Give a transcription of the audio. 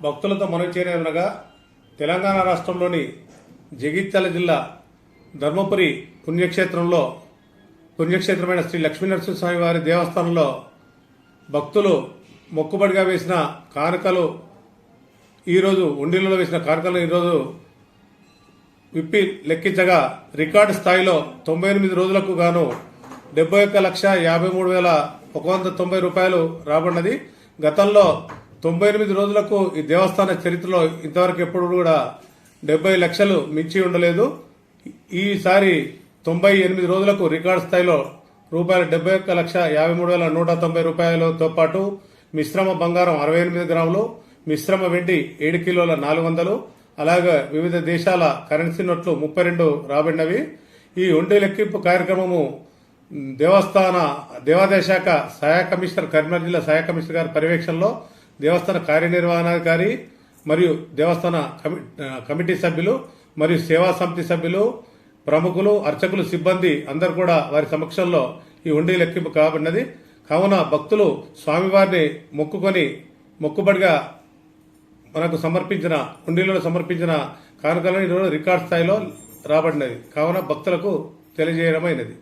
భక్తులతో మనవి చేయనగా తెలంగాణ రాష్ట్రంలోని జగిత్యాల జిల్లా ధర్మపురి పుణ్యక్షేత్రంలో పుణ్యక్షేత్రమైన శ్రీ లక్ష్మీనరసింహస్వామి వారి దేవస్థానంలో భక్తులు మొక్కుబడిగా వేసిన కానుకలు ఈరోజు ఉండిలలో వేసిన కానుకలు ఈరోజు విప్పి లెక్కించగా రికార్డు స్థాయిలో తొంభై ఎనిమిది రోజులకు గాను డెబ్బై ఒక్క లక్ష యాభై మూడు వేల ఒక వంద తొంభై రూపాయలు రాబడినది. గతంలో తొంభై ఎనిమిది రోజులకు ఈ దేవస్థాన చరిత్రలో ఇంతవరకు ఎప్పుడు కూడా డెబ్బై లక్షలు మించి ఉండలేదు. ఈసారి తొంభై ఎనిమిది రోజులకు రికార్డు స్థాయిలో రూపాయలు డెబ్బై ఒక్క లక్ష యాభై మూడు వేల నూట తొంభై రూపాయలతో పాటు మిశ్రమ బంగారం అరవై ఎనిమిది గ్రాములు మిశ్రమ వెండి ఏడు కిలోల నాలుగు వందలు అలాగే వివిధ దేశాల కరెన్సీ నోట్లు ముప్పై రెండు రాబడినవి. ఈ ఒంటి లెక్కింపు కార్యక్రమము దేవస్థాన దేవాదాయ శాఖ సహాయ కమిషనర్ కరీంనగర్ జిల్లా సహాయ కమిషనర్ గారి పర్యవేక్షణలో దేవస్థాన కార్యనిర్వహణాధికారి మరియు దేవస్థాన కమి- కమిటీ సభ్యులు మరియు సేవా సమితి సభ్యులు ప్రముఖులు అర్చకులు సిబ్బంది అందరు కూడా వారి సమక్షంలో ఈ ఉండి లెక్కింపు కాబడినది. కావున భక్తులు స్వామివారిని మొక్కుకొని మొక్కుబడిగా మనకు సమర్పించిన హుండీలో సమర్పించిన కానుకలను ఈరోజు రికార్డ్ స్థాయిలో రాబడినది. కావున భక్తులకు తెలియజేయడమైనది.